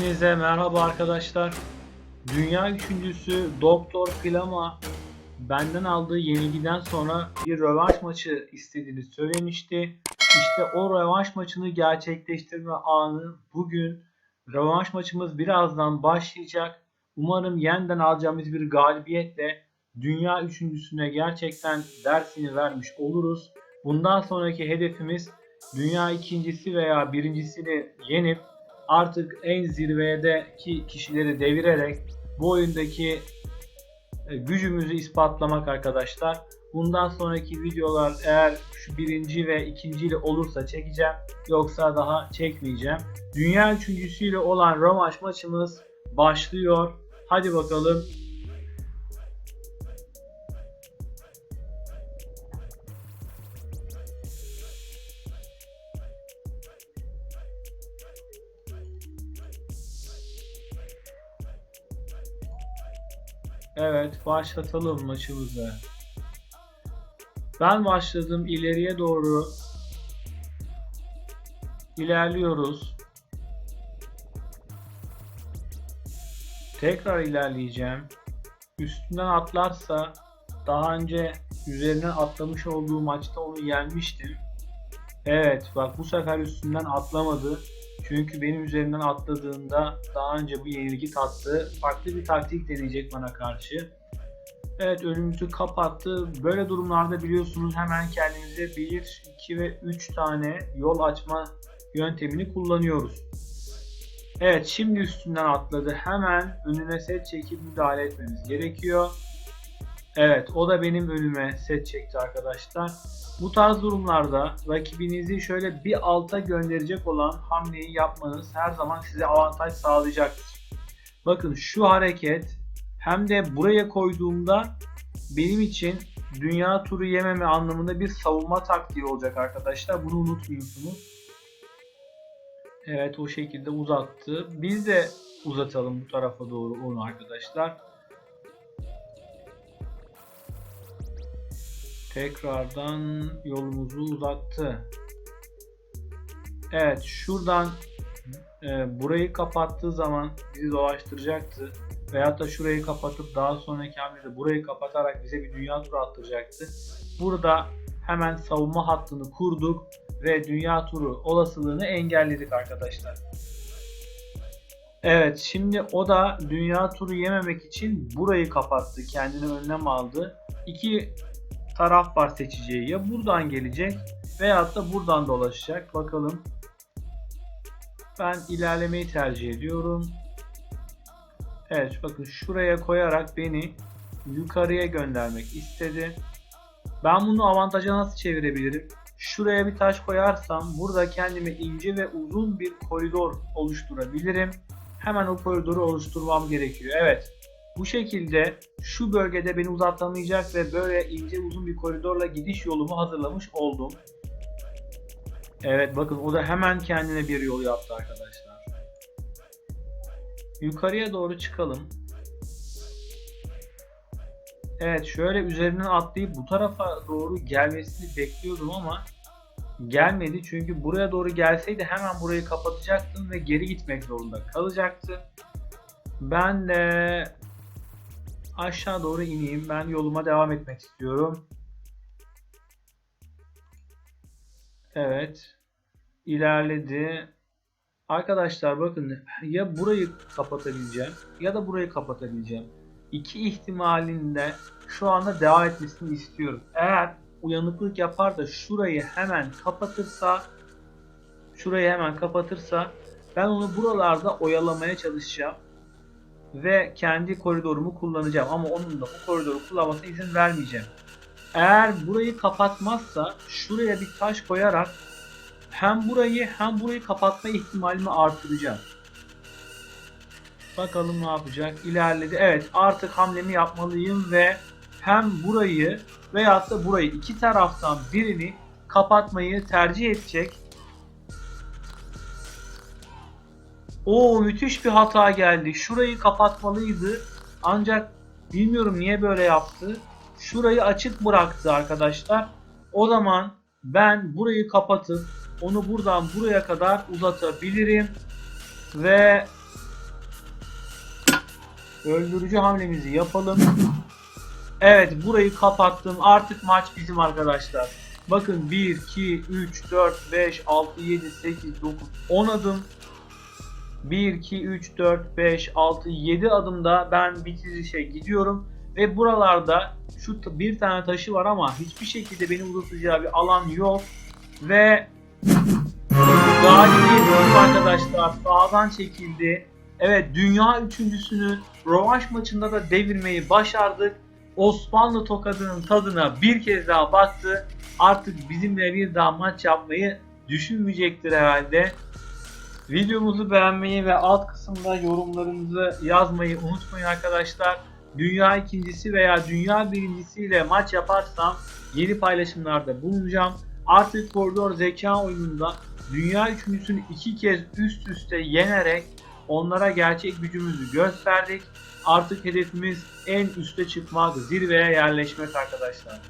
Hepinize merhaba arkadaşlar. Dünya üçüncüsü Doktor Flama benden aldığı yenilgiden sonra bir rövanş maçı istediğini söylemişti. İşte o rövanş maçını gerçekleştirme anı bugün. Rövanş maçımız birazdan başlayacak. Umarım yeniden alacağımız bir galibiyetle dünya üçüncüsüne gerçekten dersini vermiş oluruz. Bundan sonraki hedefimiz dünya ikincisi veya birincisini yenip artık en zirvedeki kişileri devirerek bu oyundaki e, gücümüzü ispatlamak arkadaşlar. Bundan sonraki videolar eğer şu birinci ve ikinciyle olursa çekeceğim. Yoksa daha çekmeyeceğim. Dünya üçüncüsüyle olan rövanş maçımız başlıyor. Hadi bakalım. Evet başlatalım maçımızı. Ben başladım ileriye doğru ilerliyoruz. Tekrar ilerleyeceğim. Üstünden atlarsa daha önce üzerinden atlamış olduğu maçta onu yenmiştim. Evet bak bu sefer üstünden atlamadı. Çünkü benim üzerinden atladığında daha önce bu yenilgi tattı. Farklı bir taktik deneyecek bana karşı. Evet önümüzü kapattı. Böyle durumlarda biliyorsunuz hemen kendimize 1, 2 ve 3 tane yol açma yöntemini kullanıyoruz. Evet şimdi üstünden atladı. Hemen önüne set çekip müdahale etmemiz gerekiyor. Evet o da benim önüme set çekti arkadaşlar. Bu tarz durumlarda rakibinizi şöyle bir alta gönderecek olan hamleyi yapmanız her zaman size avantaj sağlayacaktır. Bakın şu hareket hem de buraya koyduğumda benim için dünya turu yememe anlamında bir savunma taktiği olacak arkadaşlar. Bunu unutmuyorsunuz. Evet o şekilde uzattı. Biz de uzatalım bu tarafa doğru onu arkadaşlar. Tekrardan yolumuzu uzattı. Evet şuradan e, burayı kapattığı zaman bizi dolaştıracaktı. Veyahut da şurayı kapatıp daha sonraki hamlede burayı kapatarak bize bir dünya turu attıracaktı. Burada hemen savunma hattını kurduk ve dünya turu olasılığını engelledik arkadaşlar. Evet şimdi o da dünya turu yememek için burayı kapattı. Kendine önlem aldı. İki taraf var seçeceği. Ya buradan gelecek veyahut da buradan dolaşacak. Bakalım. Ben ilerlemeyi tercih ediyorum. Evet bakın şuraya koyarak beni yukarıya göndermek istedi. Ben bunu avantaja nasıl çevirebilirim? Şuraya bir taş koyarsam burada kendime ince ve uzun bir koridor oluşturabilirim. Hemen o koridoru oluşturmam gerekiyor. Evet. Bu şekilde şu bölgede beni uzatlamayacak ve böyle ince uzun bir koridorla gidiş yolumu hazırlamış oldum. Evet bakın o da hemen kendine bir yol yaptı arkadaşlar. Yukarıya doğru çıkalım. Evet şöyle üzerinden atlayıp bu tarafa doğru gelmesini bekliyordum ama gelmedi. Çünkü buraya doğru gelseydi hemen burayı kapatacaktım ve geri gitmek zorunda kalacaktı. Ben de aşağı doğru ineyim. Ben yoluma devam etmek istiyorum. Evet. İlerledi. Arkadaşlar bakın ya burayı kapatabileceğim ya da burayı kapatabileceğim. İki ihtimalinde şu anda devam etmesini istiyorum. Eğer uyanıklık yapar da şurayı hemen kapatırsa şurayı hemen kapatırsa ben onu buralarda oyalamaya çalışacağım ve kendi koridorumu kullanacağım ama onun da bu koridoru kullanmasına izin vermeyeceğim. Eğer burayı kapatmazsa şuraya bir taş koyarak hem burayı hem burayı kapatma ihtimalimi artıracağım. Bakalım ne yapacak. İlerledi. Evet artık hamlemi yapmalıyım ve hem burayı veyahut da burayı iki taraftan birini kapatmayı tercih edecek. O müthiş bir hata geldi. Şurayı kapatmalıydı. Ancak bilmiyorum niye böyle yaptı. Şurayı açık bıraktı arkadaşlar. O zaman ben burayı kapatıp onu buradan buraya kadar uzatabilirim. Ve öldürücü hamlemizi yapalım. Evet burayı kapattım. Artık maç bizim arkadaşlar. Bakın 1, 2, 3, 4, 5, 6, 7, 8, 9, 10 adım. 1, 2, 3, 4, 5, 6, 7 adımda ben bitirişe gidiyorum. Ve buralarda şu bir tane taşı var ama hiçbir şekilde beni uzatacağı bir alan yok. Ve galibiyetimiz arkadaşlar sağdan çekildi. Evet dünya üçüncüsünü rövanş maçında da devirmeyi başardık. Osmanlı tokadının tadına bir kez daha baktı. Artık bizimle bir daha maç yapmayı düşünmeyecektir herhalde. Videomuzu beğenmeyi ve alt kısımda yorumlarınızı yazmayı unutmayın arkadaşlar. Dünya ikincisi veya dünya birincisiyle maç yaparsam yeni paylaşımlarda bulunacağım. Artık koridor zeka oyununda dünya üçüncüsünü iki kez üst üste yenerek onlara gerçek gücümüzü gösterdik. Artık hedefimiz en üste çıkmak, zirveye yerleşmek arkadaşlar.